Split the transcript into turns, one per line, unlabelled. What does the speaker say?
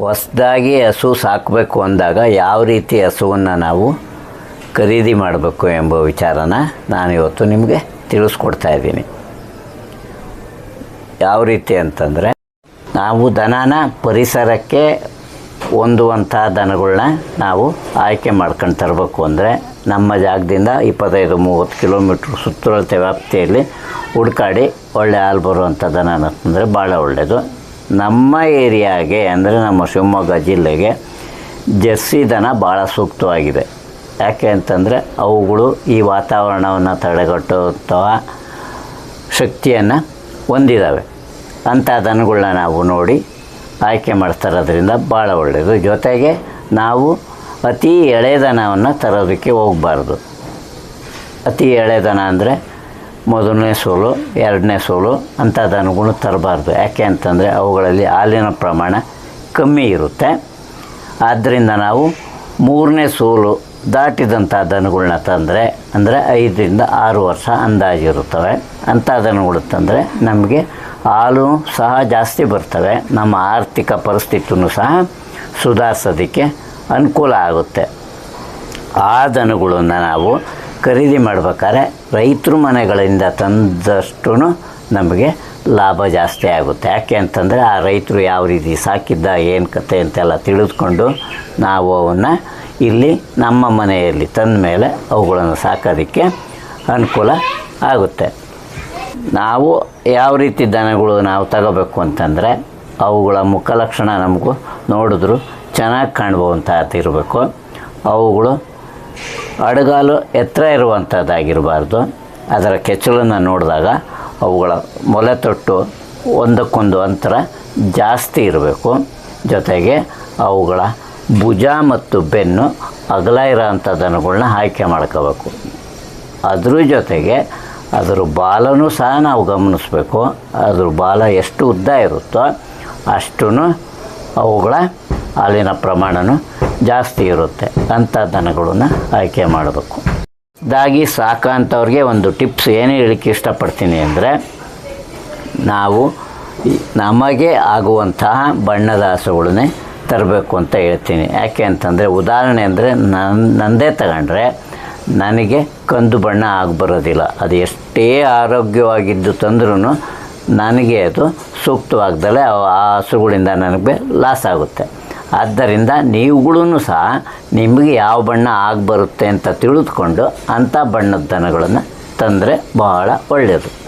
ಹೊಸ್ದಾಗಿ ಹಸು ಸಾಕಬೇಕು ಅಂದಾಗ ಯಾವ ರೀತಿ ಹಸುವನ್ನು ನಾವು ಖರೀದಿ ಮಾಡಬೇಕು ಎಂಬ ವಿಚಾರನ ನಾನು ಇವತ್ತು ನಿಮಗೆ ತಿಳಿಸ್ಕೊಡ್ತಾ ಇದ್ದೀನಿ. ಯಾವ ರೀತಿ ಅಂತಂದರೆ ನಾವು ದನನ ಪರಿಸರಕ್ಕೆ ಹೊಂದುವಂಥ ದನಗಳನ್ನ ನಾವು ಆಯ್ಕೆ ಮಾಡ್ಕೊಂಡು ತರಬೇಕು ಅಂದರೆ ನಮ್ಮ ಜಾಗದಿಂದ ಇಪ್ಪತ್ತೈದು ಮೂವತ್ತು ಕಿಲೋಮೀಟ್ರ್ ಸುತ್ತಳತೆ ವ್ಯಾಪ್ತಿಯಲ್ಲಿ ಹುಡ್ಕಾಡಿ ಒಳ್ಳೆ ಹಾಲು ಬರುವಂಥ ದನ ಅಂತಂದರೆ ಭಾಳ ಒಳ್ಳೆಯದು ನಮ್ಮ ಏರಿಯಾಗೆ ಅಂದರೆ ನಮ್ಮ ಶಿವಮೊಗ್ಗ ಜಿಲ್ಲೆಗೆ ಜರ್ಸಿ ದನ ಭಾಳ ಸೂಕ್ತವಾಗಿದೆ. ಯಾಕೆ ಅಂತಂದರೆ ಅವುಗಳು ಈ ವಾತಾವರಣವನ್ನು ತಡೆಗಟ್ಟುವಂತಹ ಶಕ್ತಿಯನ್ನು ಹೊಂದಿದ್ದಾವೆ ಅಂಥ ದನಗಳನ್ನ ನಾವು ನೋಡಿ ಆಯ್ಕೆ ಮಾಡ್ತಾರೋದ್ರಿಂದ ಭಾಳ ಒಳ್ಳೆಯದು ಜೊತೆಗೆ ನಾವು ಅತಿ ಎಳೆದನವನ್ನು ತರೋದಕ್ಕೆ ಹೋಗಬಾರ್ದು. ಅತಿ ಎಳೆದನ ಅಂದರೆ ಮೊದಲನೇ ಸೋಲು, ಎರಡನೇ ಸೋಲು ಅಂಥ ದನಗಳು ತರಬಾರ್ದು. ಯಾಕೆ ಅಂತಂದರೆ ಅವುಗಳಲ್ಲಿ ಹಾಲಿನ ಪ್ರಮಾಣ ಕಮ್ಮಿ ಇರುತ್ತೆ. ಆದ್ದರಿಂದ ನಾವು ಮೂರನೇ ಸೋಲು ದಾಟಿದಂಥ ದನಗಳನ್ನ ತಂದರೆ, ಅಂದರೆ ಐದರಿಂದ ಆರು ವರ್ಷ ಅಂದಾಜಿರುತ್ತವೆ. ಅಂಥ ದನಗಳು ತಂದರೆ ನಮಗೆ ಹಾಲು ಸಹ ಜಾಸ್ತಿ ಬರ್ತವೆ. ನಮ್ಮ ಆರ್ಥಿಕ ಪರಿಸ್ಥಿತಿಯೂ ಸಹ ಸುಧಾರಿಸೋದಕ್ಕೆ ಅನುಕೂಲ ಆಗುತ್ತೆ. ಆ ದನಗಳನ್ನು ನಾವು ಖರೀದಿ ಮಾಡ್ಬೇಕಾದ್ರೆ ರೈತರು ಮನೆಗಳಿಂದ ತಂದಷ್ಟು ನಮಗೆ ಲಾಭ ಜಾಸ್ತಿ ಆಗುತ್ತೆ. ಯಾಕೆ ಅಂತಂದರೆ ಆ ರೈತರು ಯಾವ ರೀತಿ ಸಾಕಿದ್ದ, ಏನು ಕತೆ ಅಂತೆಲ್ಲ ತಿಳಿದುಕೊಂಡು ನಾವು ಅವನ್ನು ಇಲ್ಲಿ ನಮ್ಮ ಮನೆಯಲ್ಲಿ ತಂದ ಮೇಲೆ ಅವುಗಳನ್ನು ಸಾಕೋದಕ್ಕೆ ಅನುಕೂಲ ಆಗುತ್ತೆ. ನಾವು ಯಾವ ರೀತಿ ದನಗಳು ನಾವು ತಗೋಬೇಕು ಅಂತಂದರೆ ಅವುಗಳ ಮುಖಲಕ್ಷಣ ನಮಗೂ ನೋಡಿದ್ರು ಚೆನ್ನಾಗಿ ಕಾಣ್ಬೋವಂಥದ್ದು ಇರಬೇಕು. ಅವುಗಳು ಅಡಗಾಲು ಎತ್ತರ ಇರುವಂಥದ್ದಾಗಿರಬಾರ್ದು. ಅದರ ಕೆಚ್ಚಲನ್ನು ನೋಡಿದಾಗ ಅವುಗಳ ಮೊಲೆ ತೊಟ್ಟು ಒಂದಕ್ಕೊಂದು ಅಂತರ ಜಾಸ್ತಿ ಇರಬೇಕು. ಜೊತೆಗೆ ಅವುಗಳ ಭುಜ ಮತ್ತು ಬೆನ್ನು ಅಗಲ ಇರೋಂಥ ದನಗಳನ್ನ ಆಯ್ಕೆ ಮಾಡ್ಕೋಬೇಕು. ಅದ್ರ ಜೊತೆಗೆ ಅದರ ಬಾಲನೂ ಸಹ ನಾವು ಗಮನಿಸಬೇಕು. ಅದ್ರ ಬಾಲ ಎಷ್ಟು ಉದ್ದ ಇರುತ್ತೋ ಅಷ್ಟು ಅವುಗಳ ಹಾಲಿನ ಪ್ರಮಾಣನೂ ಜಾಸ್ತಿ ಇರುತ್ತೆ. ಅಂಥ ದನಗಳನ್ನ ಆಯ್ಕೆ ಮಾಡಬೇಕು. ಇದಾಗಿ ಸಾಕಂಥವ್ರಿಗೆ ಒಂದು ಟಿಪ್ಸ್ ಏನು ಹೇಳಕ್ಕೆ ಇಷ್ಟಪಡ್ತೀನಿ ಅಂದರೆ, ನಾವು ನಮಗೆ ಆಗುವಂತಹ ಬಣ್ಣದ ಹಸುಗಳನ್ನೇ ತರಬೇಕು ಅಂತ ಹೇಳ್ತೀನಿ. ಯಾಕೆ ಅಂತಂದರೆ, ಉದಾಹರಣೆ ಅಂದರೆ ನನ್ನ ನನ್ನದೇ ತಗೊಂಡ್ರೆ ನನಗೆ ಕಂದು ಬಣ್ಣ ಆಗಿಬರೋದಿಲ್ಲ. ಅದು ಎಷ್ಟೇ ಆರೋಗ್ಯವಾಗಿದ್ದು ತಂದ್ರೂ ನನಗೆ ಅದು ಸೂಕ್ತವಾಗ್ದಲೇ ಆ ಹಸುಗಳಿಂದ ನನಗೆ ಲಾಸ್ ಆಗುತ್ತೆ. ಆದ್ದರಿಂದ ನೀವುಗಳೂ ಸಹ ನಿಮಗೆ ಯಾವ ಬಣ್ಣ ಆಗಿ ಬರುತ್ತೆ ಅಂತ ತಿಳಿದುಕೊಂಡು ಅಂಥ ಬಣ್ಣದ ದನಗಳನ್ನು ತಂದರೆ ಬಹಳ ಒಳ್ಳೆಯದು.